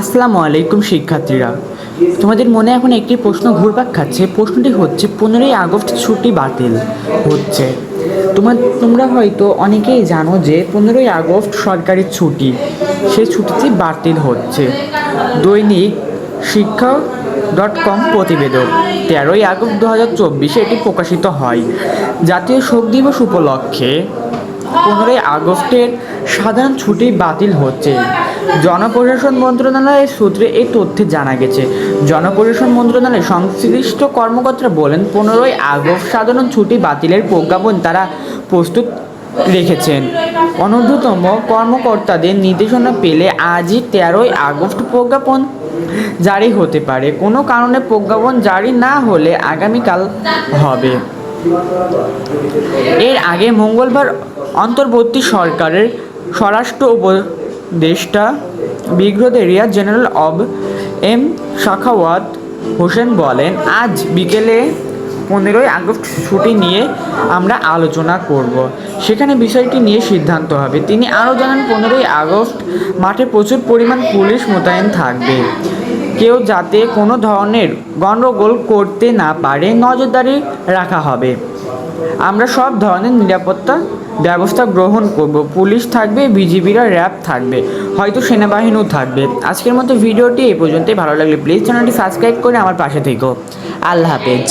আসসালামু আলাইকুম, শিক্ষার্থীরা। তোমাদের মনে এখন একটি প্রশ্ন ঘুরপাক খাচ্ছে। প্রশ্নটি হচ্ছে, পনেরোই আগস্ট ছুটি বাতিল হচ্ছে। তোমার, তোমরা হয়তো অনেকেই জানো যে, পনেরোই আগস্ট সরকারি ছুটি। সেই ছুটিটি বাতিল হচ্ছে। দৈনিক শিক্ষা ডট কম প্রতিবেদক, তেরোই আগস্ট দু হাজার চব্বিশে এটি প্রকাশিত হয়। জাতীয় শোক দিবস উপলক্ষে পনেরোই আগস্টের সাধারণ ছুটি বাতিল হচ্ছে। জনপ্রশাসন মন্ত্রণালয়ের সূত্রে এই তথ্যে জানা গেছে। জনপ্রশাসন মন্ত্রণালয়ের সংশ্লিষ্ট কর্মকর্তারা বলেন, পনেরোই আগস্ট সাধারণ ছুটি বাতিলের প্রজ্ঞাপন তারা প্রস্তুত রেখেছেন। অনূর্ধ্বতম কর্মকর্তাদের নির্দেশনা পেলে আজই তেরোই আগস্ট প্রজ্ঞাপন জারি হতে পারে। কোনো কারণে প্রজ্ঞাপন জারি না হলে আগামীকাল হবে। এর আগে মঙ্গলবার অন্তর্বর্তী সরকারের স্বরাষ্ট্র উপদেষ্টা ব্রিগেডিয়ার জেনারেল অব এম শাখাওয়াত হোসেন বলেন, আজ বিকেলে পনেরোই আগস্ট ছুটি নিয়ে আমরা আলোচনা করব। সেখানে বিষয়টি নিয়ে সিদ্ধান্ত হবে। তিনি আরও জানান, পনেরোই আগস্ট মাঠে প্রচুর পরিমাণ পুলিশ মোতায়েন থাকবে। কেউ যাতে কোনো ধরনের গণ্ডগোল করতে না পারে, নজরদারি রাখা হবে। আমরা সব ধরনের নিরাপত্তা ব্যবস্থা গ্রহণ করব। পুলিশ থাকবে, বিজিবিরা, র্যাব থাকবে, হয়তো সেনাবাহিনীও থাকবে। আজকের মতো ভিডিওটি এই পর্যন্তই। ভালো লাগলে প্লিজ চ্যানেলটি সাবস্ক্রাইব করে আমার পাশে থেকো। আল্লাহ হাফেজ।